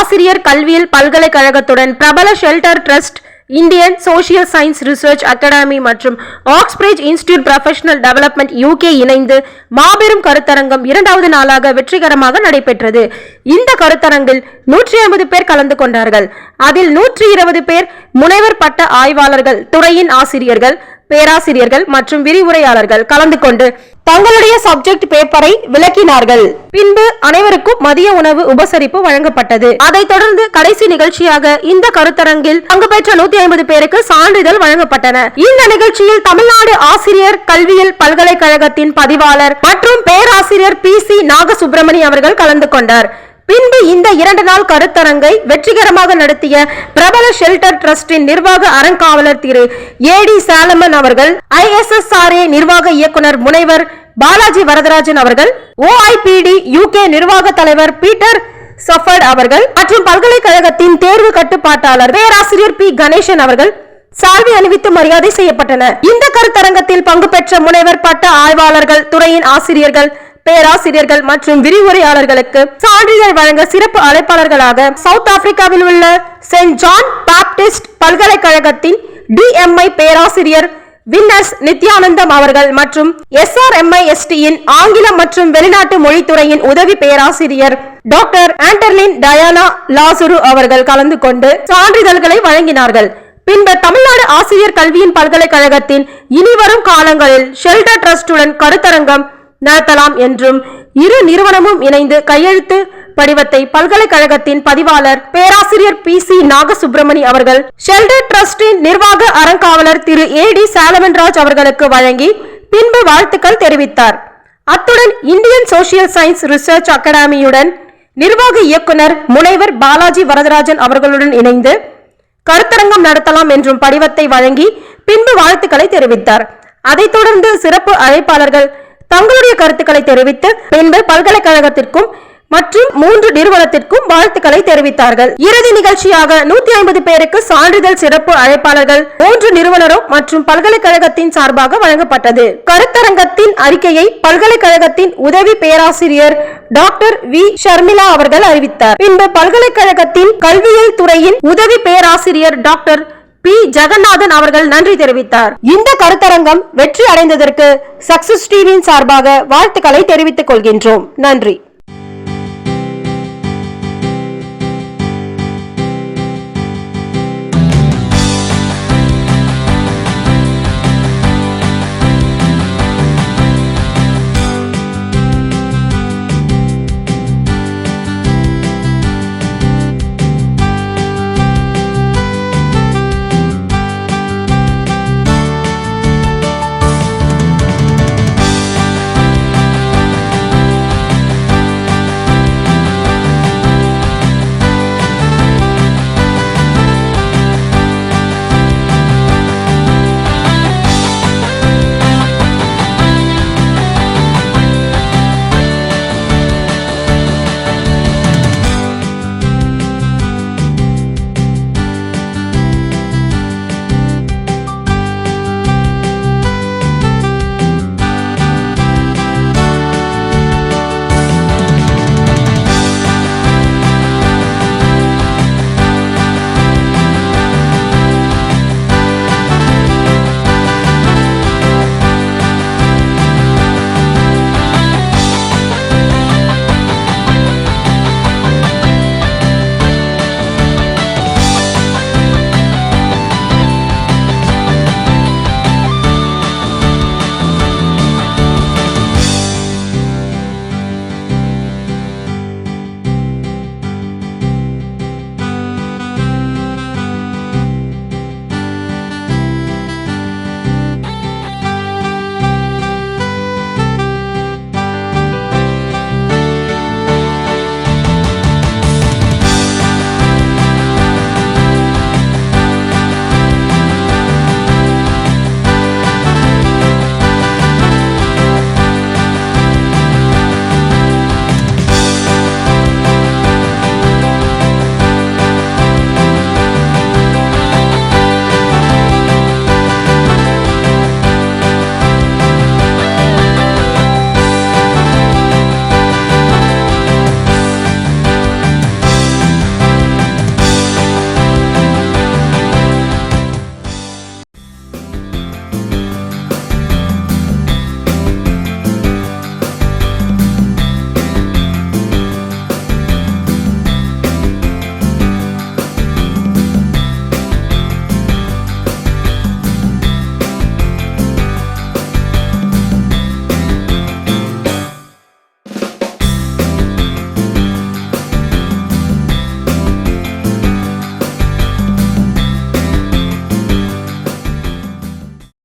ஆசிரியர் கல்வியியல் பல்கலைக்கழகத்துடன் பிரபல shelter trust Indian social science research academy மற்றும் Oxbridge institute professional development UK இணைந்து மாபெரும் கருத்தரங்கம் இரண்டாவது நாளாக வெற்றிகரமாக நடைபெற்றது. இந்த கருத்தரங்கில் நூற்றி ஐம்பது பேர் கலந்து கொண்டார்கள். அதில் நூற்றி இருபது பேர் முனைவர் பட்ட ஆய்வாளர்கள் துறையின் ஆசிரியர்கள் பேராசிரியர்கள் மற்றும் விரிவுரையாளர்கள் கலந்து கொண்டு தங்களுடைய சப்ஜெக்ட் பேப்பரை விளக்கினார்கள். பின்பு அனைவருக்கும் மதிய உணவு உபசரிப்பு வழங்கப்பட்டது. அதைத் தொடர்ந்து கடைசி நிகழ்ச்சியாக இந்த கருத்தரங்கில் பங்கு பெற்ற நூத்தி ஐம்பது பேருக்கு சான்றிதழ் வழங்கப்பட்டன. இந்த நிகழ்ச்சியில் தமிழ்நாடு ஆசிரியர் கல்வியியல் பல்கலைக்கழகத்தின் பதிவாளர் மற்றும் பேராசிரியர் பி சி நாகசுப்பிரமணி அவர்கள் கலந்து கொண்டார். பின்பு இந்த இரண்டு நாள் கருத்தரங்கை வெற்றிகரமாக நடத்திய பிரபல ஷெல்டர் டிரஸ்டின் நிர்வாக அறங்காவலர் திரு ஏடி சாலமன் அவர்கள் ஐஎஸ்எஸ்ஆர்ஏ நிர்வாக இயக்குனர் முனைவர் பாலாஜி வரதராஜன் அவர்கள் ஓஐபிடி யூகே நிர்வாக தலைவர் பீட்டர் சஃபர்ட் அவர்கள் மற்றும் பல்கலைக்கழகத்தின் தேர்வு கட்டுப்பாட்டாளர் பேராசிரியர் பி கணேசன் அவர்கள் சால்வை அணிவித்து மரியாதை செய்யப்பட்டன இந்த கருத்தரங்கத்தில் பங்கு பெற்ற முனைவர் பட்ட ஆய்வாளர்கள் துறையின் ஆசிரியர்கள் பேராசிரியர்கள் மற்றும் விரிவுரையாளர்களுக்கு சான்றிதழ் வழங்க சிறப்பு அழைப்பாளர்களாக சவுத் ஆப்பிரிக்காவில் உள்ள சென்ட் ஜான் பாப்டிஸ்ட் பல்கலைக்கழகத்தின் டிஎம்ஐ பேராசிரியர் வின்னர்ஸ் நித்யானந்தம் அவர்கள் மற்றும் எஸ்ஆர்எம்ஐஎஸ்டியின் ஆங்கிலம் மற்றும் வெளிநாட்டு மொழித்துறையின் உதவி பேராசிரியர் டாக்டர் ஆண்டர்லின் டயானா லாசுரு அவர்கள் கலந்து கொண்டு சான்றிதழ்களை வழங்கினார்கள். பின்பு தமிழ்நாடு ஆசிரியர் கல்வியின் பல்கலைக்கழகத்தின் இனிவரும் காலங்களில் ஷெல்டர் டிரஸ்டுடன் கருத்தரங்கம் நடத்தலாம் என்றும் இரு நிறுவனமும் இணைந்து கையெழுத்து படிவத்தை பல்கலைக்கழகத்தின் பதிவாளர் பேராசிரியர் பி சி நாகசுப்பிரமணி அவர்கள் ஷெல்டர் டிரஸ்டின் நிர்வாக அறங்காவலர் திரு ஏ டி சாலமன்ராஜ் அவர்களுக்கு வழங்கி பின்பு வாழ்த்துக்கள் தெரிவித்தார். அத்துடன் இந்தியன் சோசியல் சயின்ஸ் ரிசர்ச் அகாடமியுடன் நிர்வாக இயக்குனர் முனைவர் பாலாஜி வரதராஜன் அவர்களுடன் இணைந்து கருத்தரங்கம் நடத்தலாம் என்றும் படிவத்தை வழங்கி பின்பு வாழ்த்துக்களை தெரிவித்தார். அதைத் தொடர்ந்து சிறப்பு அழைப்பாளர்கள் தங்களுடைய கருத்துக்களை தெரிவித்து பின்பு பல்கலைக்கழகத்திற்கும் மற்றும் மூன்று நிறுவனத்திற்கும் வாழ்த்துக்களை தெரிவித்தார்கள். இறுதி நிகழ்ச்சியாக நூத்தி ஐம்பது பேருக்கு சான்றிதழ் சிறப்பு அழைப்பாளர்கள் மூன்று நிறுவனரும் மற்றும் பல்கலைக்கழகத்தின் சார்பாக வழங்கப்பட்டது. கருத்தரங்கத்தின் அறிக்கையை பல்கலைக்கழகத்தின் உதவி பேராசிரியர் டாக்டர் வி. ஷர்மிளா அவர்கள் அறிவித்தார். பின்பு பல்கலைக்கழகத்தின் கல்வியியல் துறையின் உதவி பேராசிரியர் டாக்டர் பி. ஜெகநாதன் அவர்கள் நன்றி தெரிவித்தார். இந்த கருத்தரங்கம் வெற்றி அடைந்ததற்கு சக்சஸ் டிவியின் சார்பாக வாழ்த்துக்களை தெரிவித்துக் கொள்கின்றோம். நன்றி.